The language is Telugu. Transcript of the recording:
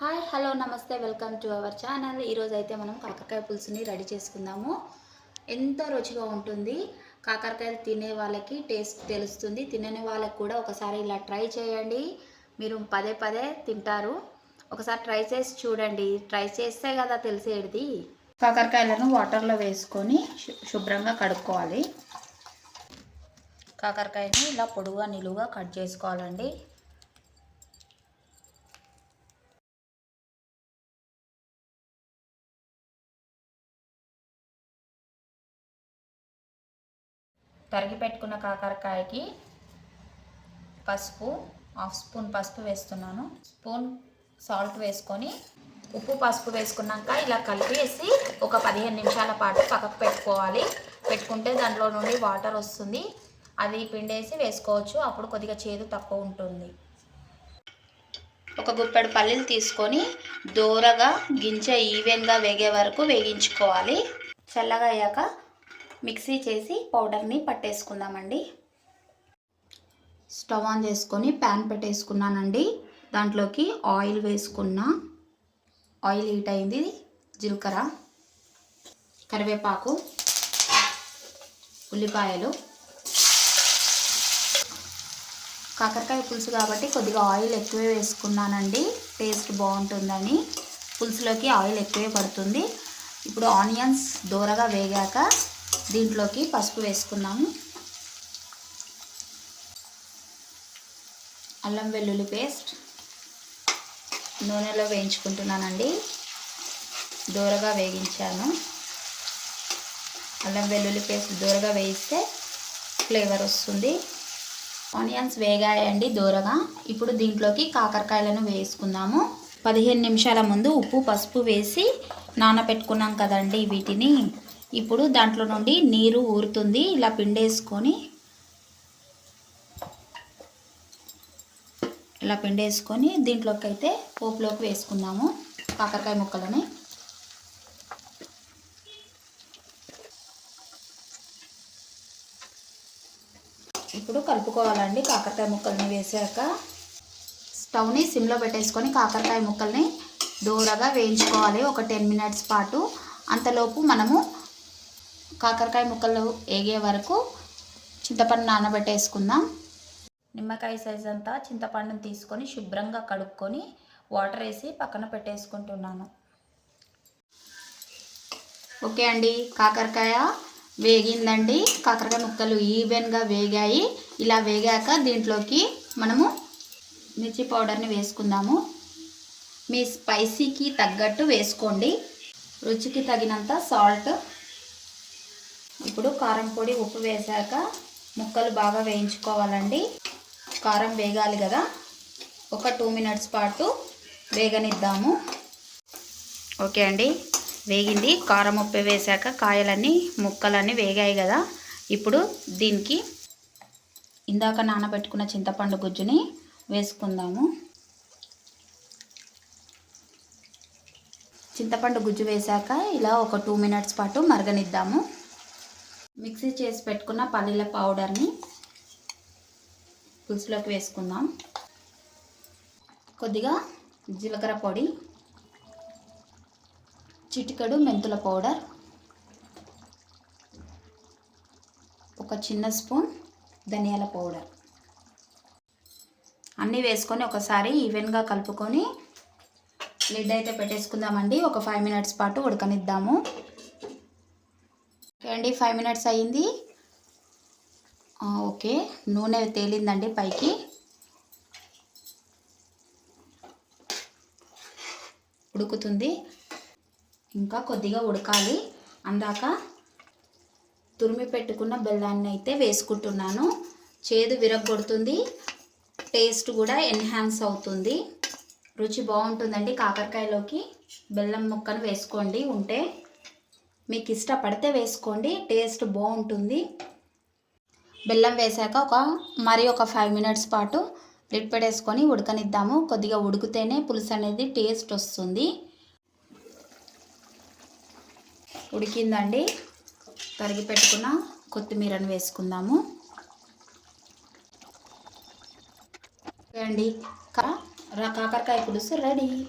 హాయ్ హలో నమస్తే వెల్కమ్ టు అవర్ ఛానల్. ఈరోజు అయితే మనం కాకరకాయ పులుసుని రెడీ చేసుకుందాము. ఎంతో రుచిగా ఉంటుంది. కాకరకాయలు తినే వాళ్ళకి టేస్ట్ తెలుస్తుంది. తినని వాళ్ళకి కూడా ఒకసారి ఇలా ట్రై చేయండి. మీరు పదే పదే తింటారు. ఒకసారి ట్రై చేసి చూడండి. ట్రై చేస్తే కదా తెలిసేది. కాకరకాయలను వాటర్లో వేసుకొని శుభ్రంగా కడుక్కోవాలి. కాకరకాయని ఇలా పొడుగా నిలువుగా కట్ చేసుకోవాలండి. తరిగి పెట్టుకున్న కాకరకాయకి పసుపు హాఫ్ స్పూన్ పసుపు వేస్తున్నాను. స్పూన్ సాల్ట్ వేసుకొని ఉప్పు పసుపు వేసుకున్నాక ఇలా కలిపేసి ఒక పదిహేను నిమిషాల పాటు పక్కకు పెట్టుకోవాలి. పెట్టుకుంటే దాంట్లో నుండి వాటర్ వస్తుంది. అది పిండేసి వేసుకోవచ్చు. అప్పుడు కొద్దిగా చేదు తక్కువ ఉంటుంది. ఒక గుప్పెడు పల్లీలు తీసుకొని దూరగా గింజ ఈవెన్గా వేగే వరకు వేగించుకోవాలి. చల్లగా అయ్యాక మిక్సీ చేసి పౌడర్ని పట్టేసుకుందామండి. స్టవ్ ఆన్ చేసుకొని ప్యాన్ పెట్టేసుకున్నానండి. దాంట్లోకి ఆయిల్ వేసుకున్నా. ఆయిల్ హీట్ అయింది. జీలకర్ర కరివేపాకు ఉల్లిపాయలు కాకరకాయ పులుసు కాబట్టి కొద్దిగా ఆయిల్ ఎక్కువే వేసుకున్నానండి. టేస్ట్ బాగుంటుందని. పులుసులోకి ఆయిల్ ఎక్కువే పడుతుంది. ఇప్పుడు ఆనియన్స్ దూరగా వేగాక దీంట్లోకి పసుపు వేసుకున్నాము అల్లం వెల్లుల్లి పేస్ట్ నూనెలో వేయించుకుంటున్నానండి. దూరగా వేగించాను. అల్లం వెల్లుల్లి పేస్ట్ దూరగా వేయిస్తే ఫ్లేవర్ వస్తుంది. ఆనియన్స్ వేగాయండి దూరగా. ఇప్పుడు దీంట్లోకి కాకరకాయలను వేసుకుందాము. పదిహేను నిమిషాల ముందు ఉప్పు పసుపు వేసి నానబెట్టుకున్నాం కదండి వీటిని. ఇప్పుడు దాంట్లో నుండి నీరు ఊరుతుంది. ఇలా పిండేసుకొని ఇలా పిండేసుకొని దీంట్లోకి అయితే పోపులోకి వేసుకుందాము. కాకరకాయ ముక్కలని. ఇప్పుడు కలుపుకోవాలండి కాకరకాయ ముక్కల్ని వేసాక. స్టవ్ని సిమ్లో పెట్టేసుకొని కాకరకాయ ముక్కల్ని దూరగా వేయించుకోవాలి. ఒక టెన్ మినిట్స్ పాటు. అంతలోపు మనము కాకరకాయ ముక్కలు వేగే వరకు చింతపండు నానబెట్టేసుకుందాం. నిమ్మకాయ సైజ్ అంతా చింతపండుని తీసుకొని శుభ్రంగా కడుక్కొని వాటర్ వేసి పక్కన పెట్టేసుకుంటున్నాను. ఓకే అండి కాకరకాయ వేగిందండి. కాకరకాయ ముక్కలు ఈవెన్గా వేగాయి. ఇలా వేగాక దీంట్లోకి మనము మిర్చి పౌడర్ని వేసుకుందాము. మీ స్పైసీకి తగ్గట్టు వేసుకోండి. రుచికి తగినంత సాల్ట్ ఇప్పుడు కారం పొడి ఉప్పు వేశాక ముక్కలు బాగా వేయించుకోవాలండి. కారం వేగాలి కదా. ఒక టూ మినిట్స్ పాటు వేగనిద్దాము. ఓకే అండి. వేగింది. కారం ఉప్పు వేశాక కాయలన్నీ ముక్కలన్నీ వేగాయి కదా. ఇప్పుడు దీనికి ఇందాక నానబెట్టుకున్న చింతపండు గుజ్జుని వేసుకుందాము. చింతపండు గుజ్జు వేశాక ఇలా ఒక టూ మినిట్స్ పాటు మరగనిద్దాము. మిక్సీ చేసి పెట్టుకున్న పల్లీల పౌడర్ని పులుసులోకి వేసుకుందాం. కొద్దిగా జీలకర్ర పొడి చిటికెడు మెంతుల పౌడర్ ఒక చిన్న స్పూన్ ధనియాల పౌడర్. అన్నీ వేసుకొని ఒకసారి ఈవెన్గా కలుపుకొని లిడ్ అయితే పెట్టేసుకుందామండి. ఒక ఫైవ్ మినిట్స్ పాటు ఉడకనిద్దాము. అండి ఫైవ్ మినిట్స్ అయ్యింది. ఓకే. నూనె తేలిందండి పైకి. ఉడుకుతుంది. ఇంకా కొద్దిగా ఉడకాలి. అందాక తురిమి పెట్టుకున్న బెల్లాన్ని అయితే వేసుకుంటున్నాను. చేదు విరగొడుతుంది టేస్ట్ కూడా ఎన్హాన్స్ అవుతుంది. రుచి బాగుంటుందండి కాకరకాయలోకి. బెల్లం ముక్కను వేసుకోండి. ఉంటే మీకు ఇష్టపడితే వేసుకోండి టేస్ట్ బాగుంటుంది. బెల్లం వేశాక ఒక మరి ఒక ఫైవ్ మినిట్స్ పాటు లిడ్ పెట్టేసుకొని ఉడకనిద్దాము. కొద్దిగా ఉడికితేనే పులుసు అనేది టేస్ట్ వస్తుంది. ఉడికిందండి. తరిగి పెట్టుకున్న కొత్తిమీరను వేసుకుందాము. అండి కా- కాకరకాయ పులుసు రెడీ.